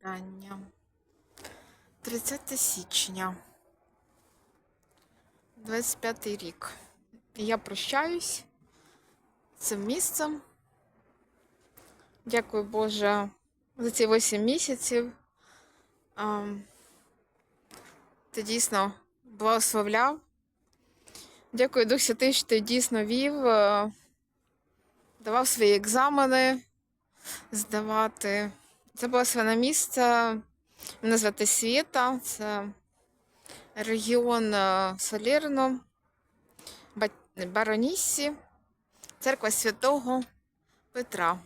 Читання. 30 січня. 25 рік. Я прощаюсь цим місцем. Дякую Боже за ці 8 місяців. Ти дійсно благословляв. Дякую, Дух Святий, що ти дійсно вів, е, давав свої екзамени здавати. Це благословене місце. Мене звати Світа, це регіон е, Солірно, Ба- Бароніссі, церква Святого Петра.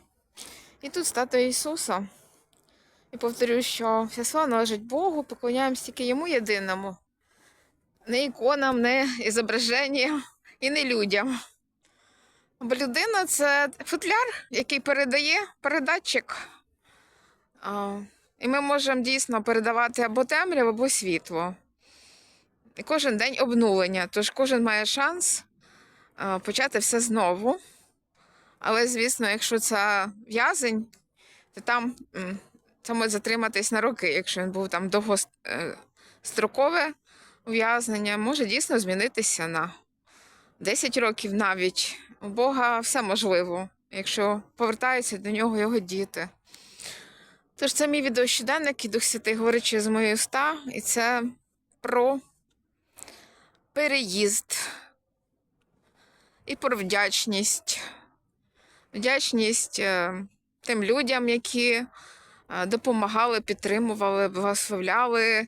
І тут статуя Ісуса. І повторюю, що вся слава належить Богу, поклоняємось тільки Йому єдиному. Не іконам, не ізображенням і не людям. Бо людина це футляр, який передає передатчик. І ми можемо дійсно передавати або темряву, або світло. І кожен день обнулення, тож кожен має шанс почати все знову. Але, звісно, якщо це в'язень, то там це може затриматись на роки, якщо він був там довгострокове ув'язнення, може дійсно змінитися на 10 років навіть. У Бога все можливо, якщо повертаються до нього його діти. Тож це мій відеощоденник і Дух Святий говорить через мої уста, і це про переїзд і про вдячність. Вдячність е, тим людям, які е, допомагали, підтримували, благословляли,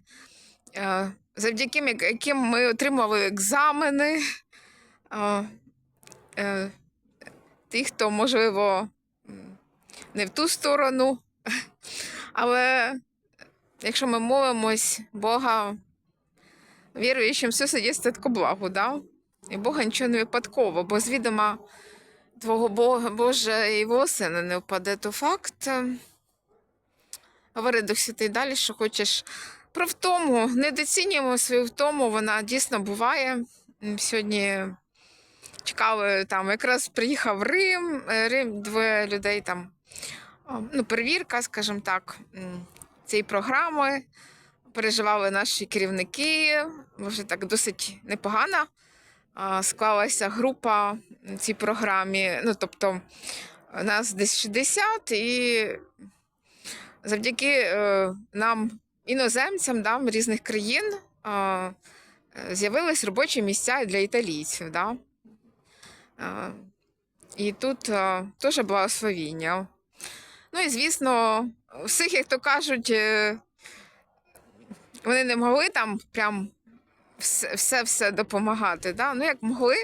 е, завдяки яким ми отримали екзамени. Ті, хто, можливо, не в ту сторону. Але якщо ми молимось Бога, віруючим все сидить статку благу, да? і Бога нічого не випадково, бо з відома Твого Бога, Боже, і його сина не впаде, то факт. Говори Дух Святий далі, що хочеш про втому. Недоцінюємо свою втому, вона дійсно буває. Сьогодні чекали там, якраз приїхав Рим, Рим, двоє людей там ну, перевірка, скажімо так, цієї програми. Переживали наші керівники, вже так досить непогано склалася група в цій програмі. Ну, тобто, нас десь 60, і завдяки е, нам, іноземцям да, різних країн, з'явились робочі місця для італійців. Да? І тут теж благословіння. Ну і звісно, всіх, як то кажуть, е, вони не могли там прям все, все, все допомагати. Да? Ну, як могли.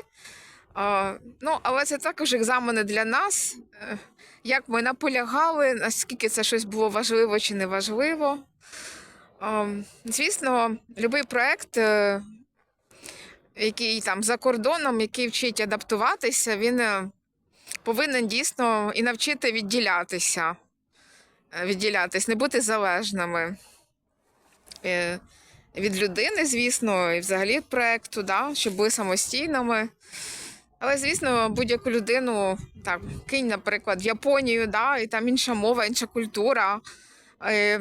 Ну, але це також екзамени для нас. е, Як ми наполягали, наскільки це щось було важливо чи не важливо. Звісно, будь-який проєкт, е, який там за кордоном, який вчить адаптуватися, він повинен дійсно і навчити відділятися. Е, Відділятись, не бути залежними е, від людини, звісно, і взагалі від проєкту, да, щоб були самостійними. Але, звісно, будь-яку людину, так, кинь, наприклад, в Японію, да, і там інша мова, інша культура. Е,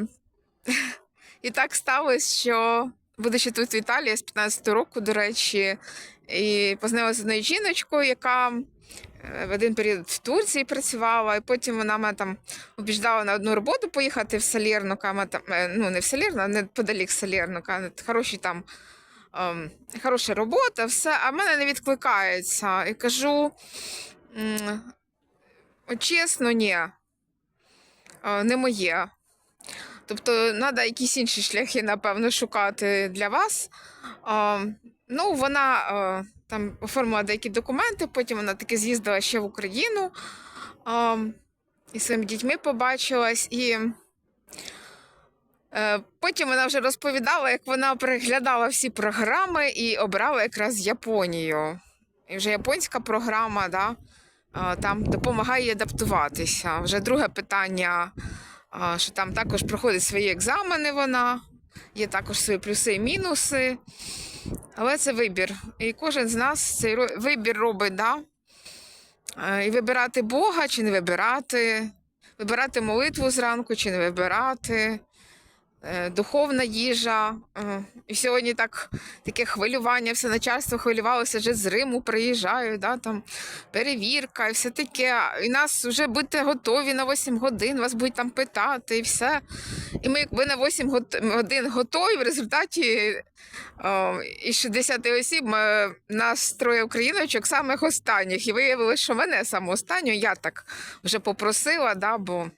і так сталося, що, будучи тут в Італії з 15 року, до речі, і познайомилася з одною жіночкою, яка в один період в Турції працювала, і потім вона мене там обіждала на одну роботу поїхати в Салірну, там, е, ну не в Салірну, а неподалік Салірну, хороші там ем, хороша робота, все, а мене не відкликається. І кажу, чесно, ні, е, не моє. Тобто, треба якісь інші шляхи, напевно, шукати для вас. Ем, ну, вона там оформила деякі документи, потім вона таки з'їздила ще в Україну. ем, і своїми дітьми побачилась. І е, потім вона вже розповідала, як вона переглядала всі програми і обрала якраз Японію. І вже японська програма, да, там допомагає адаптуватися. Вже друге питання, що там також проходить свої екзамени вона, є також свої плюси і мінуси. Але це вибір. І кожен з нас цей вибір робить, да? І вибирати Бога чи не вибирати, вибирати молитву зранку чи не вибирати, духовна їжа. Е, І сьогодні так, таке хвилювання, все начальство хвилювалося, вже з Риму приїжджаю, да, там перевірка і все таке. І нас вже будьте готові на 8 годин, вас будуть там питати і все. І ми, якби на 8 годин готові, в результаті о, із 60 осіб ми, нас троє україночок самих останніх. І виявилося, що мене саме останню я так вже попросила, да, бо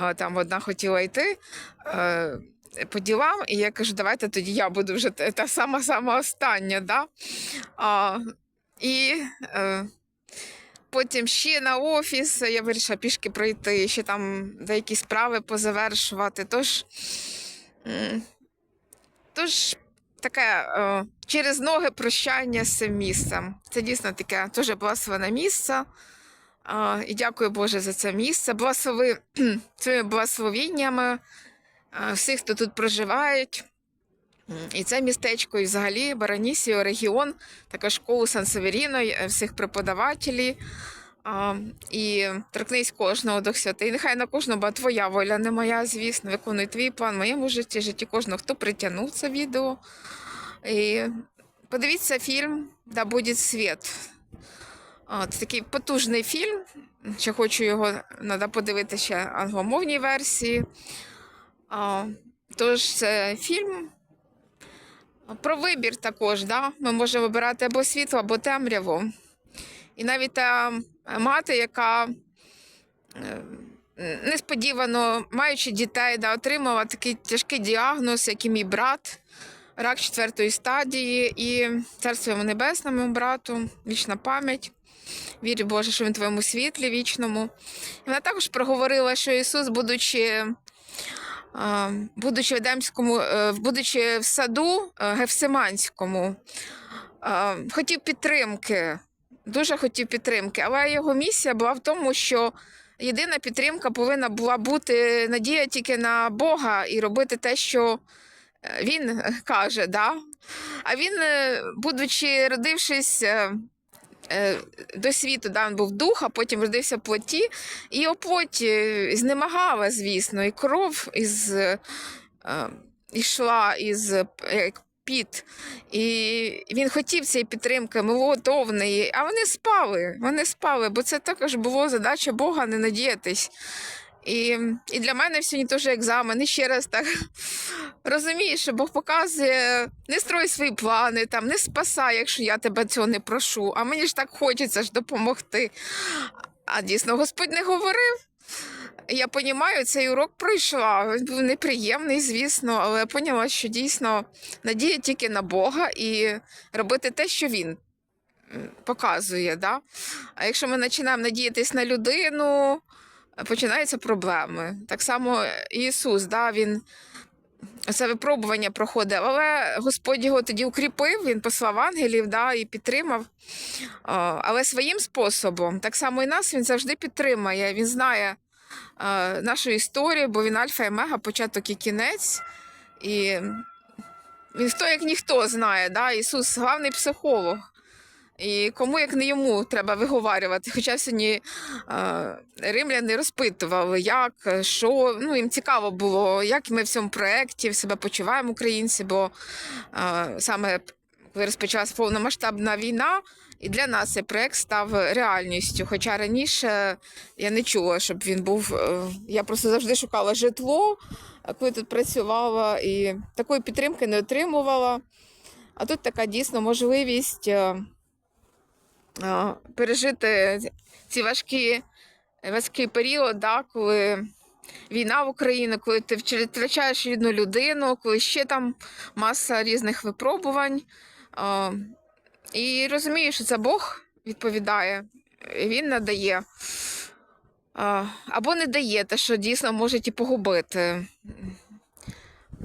е, там одна хотіла йти. Е, по ділам, і я кажу, давайте тоді я буду вже та та сама сама остання. Да? А, і е, потім ще на офіс я вирішила пішки пройти, ще там деякі справи позавершувати. Тож, тож таке е, через ноги прощання з цим місцем. Це дійсно таке дуже благословене місце. А, і дякую Боже за це місце. Благослови цими благословіннями всіх, хто тут проживають. І це містечко, і взагалі Баранісіо, регіон, також школу Сан Северіно, е, всіх преподавателів. І торкнись кожного до святи. І нехай на кожного, бо твоя воля, не моя, звісно, виконуй твій план в моєму житті, житті кожного, хто притягнув це відео. І подивіться фільм Да буде світ. Це такий потужний фільм. Ще хочу його треба подивитися ще англомовній версії. Тож це фільм про вибір також. Да? Ми можемо вибирати або світло, або темряву. І навіть та мати, яка е, несподівано, маючи дітей, да, отримала такий тяжкий діагноз, як і мій брат, рак четвертої стадії, і царство небесному брату, вічна пам'ять. Вірю, Боже, що він в твоєму світлі вічному. І вона також проговорила, що Ісус, будучи, будучи в Едемському, е, будучи в саду е, Гефсиманському, хотів підтримки, дуже хотів підтримки, але його місія була в тому, що єдина підтримка повинна була бути надія тільки на Бога і робити те, що е, він каже. Да? А він, будучи родившись. Е, До світу да, він був дух, а потім родився плоті, і оплоті е, знемагала, звісно, і кров із, е, ішла із піт. І він хотів цієї підтримки, молотовної, а вони спали. Вони спали, бо це також було задача Бога не надіятись. І, і для мене сьогодні теж екзамен. І ще раз так розумієш, що Бог показує, не строй свої плани, там, не спасай, якщо я тебе цього не прошу. А мені ж так хочеться ж допомогти. А дійсно, Господь не говорив. Я розумію, цей урок пройшла. Він був неприємний, звісно, але я поняла, що дійсно надія тільки на Бога і робити те, що він показує. Да? А якщо ми починаємо надіятись на людину, починаються проблеми. Так само Ісус, да, він це випробування проходив, але Господь його тоді укріпив, він послав ангелів да, і підтримав. Але своїм способом, так само і нас він завжди підтримає. Він знає нашу історію, бо він альфа і мега, початок і кінець. І він хто як ніхто знає, да? Ісус главний психолог. І кому, як не йому, треба виговарювати. Хоча сьогодні е, римляни розпитували, як, що. Ну, їм цікаво було, як ми в цьому проєкті себе почуваємо українці, бо е, саме коли розпочалася повномасштабна війна, і для нас цей проєкт став реальністю. Хоча раніше я не чула, щоб він був. е, Я просто завжди шукала житло, е, коли тут працювала, і такої підтримки не отримувала. А тут така дійсно можливість. е, пережити ці важкі, важкий період, да, коли війна в Україні, коли ти втрачаєш рідну людину, коли ще там маса різних випробувань. І розумієш, що це Бог відповідає, він надає. Або не дає те, що дійсно може і погубити.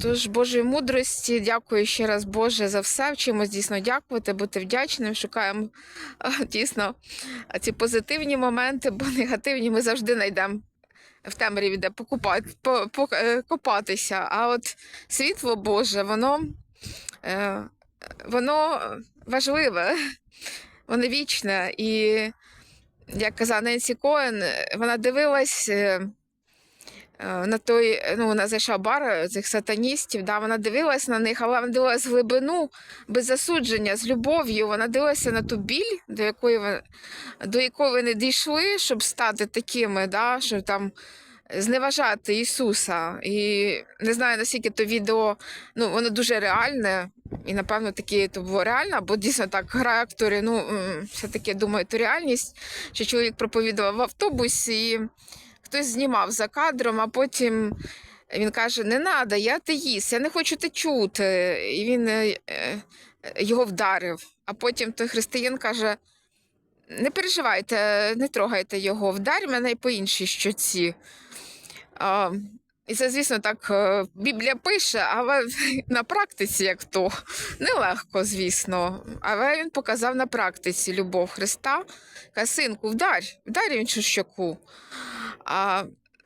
Тож Божої мудрості, дякую ще раз, Боже, за все. Вчимось дійсно дякувати, бути вдячним. Шукаємо дійсно ці позитивні моменти, бо негативні ми завжди знайдемо в темряві, де покупати, по, по, е. А от світло Боже, воно, е, воно важливе, воно вічне. І як казала Ненсі Коен, вона дивилась. Е, е, на той, ну, вона зайшла бар е, цих сатаністів, да, вона дивилась на них, але вона дивилась глибину, без засудження, з любов'ю. Вона дивилася на ту біль, до якої ви- до якої вони дійшли, щоб стати такими, да, щоб там зневажати Ісуса. І не знаю, наскільки то відео, ну, воно дуже реальне. І, напевно, таки то було реально, бо дійсно так грає актори. Ну, все-таки думаю, то реальність, що чоловік проповідував в автобусі, і хтось знімав за кадром, а потім він каже: Не треба, я атеїст, я не хочу те чути. І він е, е, його вдарив. А потім той християн каже: Не переживайте, не трогайте його, вдарь мене й по іншій щоці. А, і це, звісно, так е, Біблія пише, але на практиці як то нелегко, звісно. Але він показав на практиці любов Христа. Каже, синку, вдарь, вдарь іншу щоку. А,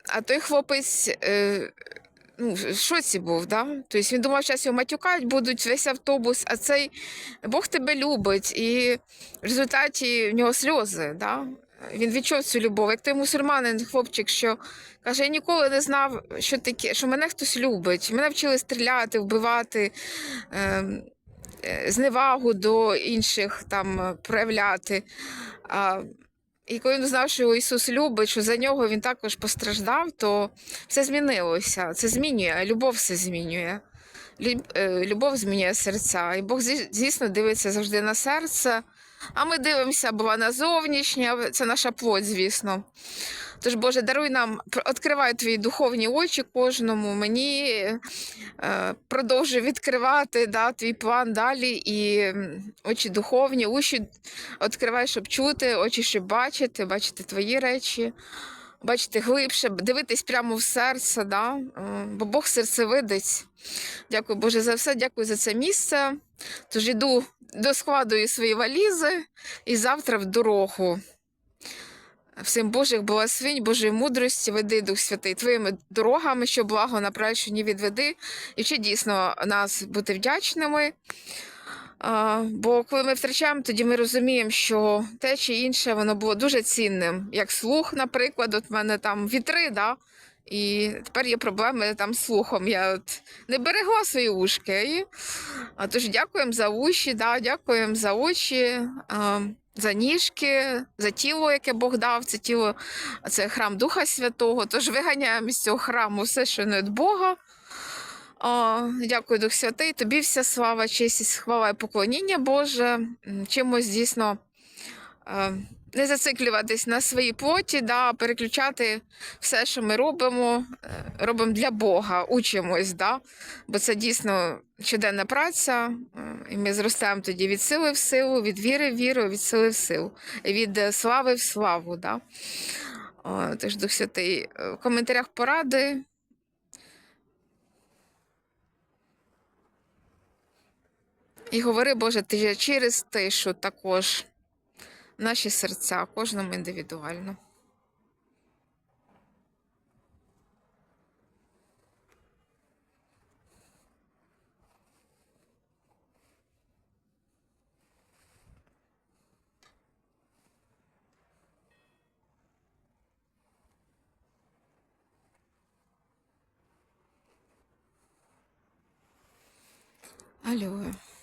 а той хлопець е, ну, в шоці був, да? Тобто він думав, що його матюкають будуть весь автобус, а цей Бог тебе любить. І в результаті в нього сльози. Да? Він відчув цю любов. Як той мусульманин, хлопчик, що каже, я ніколи не знав, що таке, що мене хтось любить. Мене вчили стріляти, вбивати, е, е, зневагу до інших там проявляти. А, і коли він знав, що Ісус любить, що за нього він також постраждав, то все змінилося. Це змінює, любов все змінює. Е, Любов змінює серця. І Бог звісно дивиться завжди на серце. А ми дивимося, бува на зовнішнє, це наша плоть, звісно. Тож, Боже, даруй нам, відкривай твої духовні очі кожному, мені е, продовжуй відкривати да, твій план далі. І очі духовні, уші відкривай, щоб чути, очі, щоб бачити, бачити твої речі, бачити глибше, дивитись прямо в серце, да? е, бо Бог серцевидець. Дякую, Боже, за все, дякую за це місце. Тож іду доскладую свої валізи і завтра в дорогу. Всім Божих благословень, Божої мудрості, веди Дух Святий твоїми дорогами, що благо направ, що ні відведи, і вчи дійсно нас бути вдячними. Бо коли ми втрачаємо, тоді ми розуміємо, що те чи інше воно було дуже цінним. Як слух, наприклад, от в мене там вітри, да? і тепер є проблеми там з слухом. Я от не берегла свої ушки. Тож дякуємо за уші, да? дякуємо за очі. За ніжки, за тіло, яке Бог дав, це тіло, це храм Духа Святого. Тож виганяємо з цього храму все, що не від Бога. О, дякую, Дух Святий. Тобі вся слава, честь, хвала і поклоніння Боже. Чимось дійсно е, не зациклюватись на своїй плоті, да, переключати все, що ми робимо, е, робимо для Бога, учимось, да, бо це дійсно щоденна праця, е, і ми зростаємо тоді від сили в силу, від віри в віру, від сили в силу, від е, слави в славу. Да. Тож, Дух Святий, в коментарях поради. І говори, Боже, ти через тишу також наші серця, кожному індивідуально. Алло.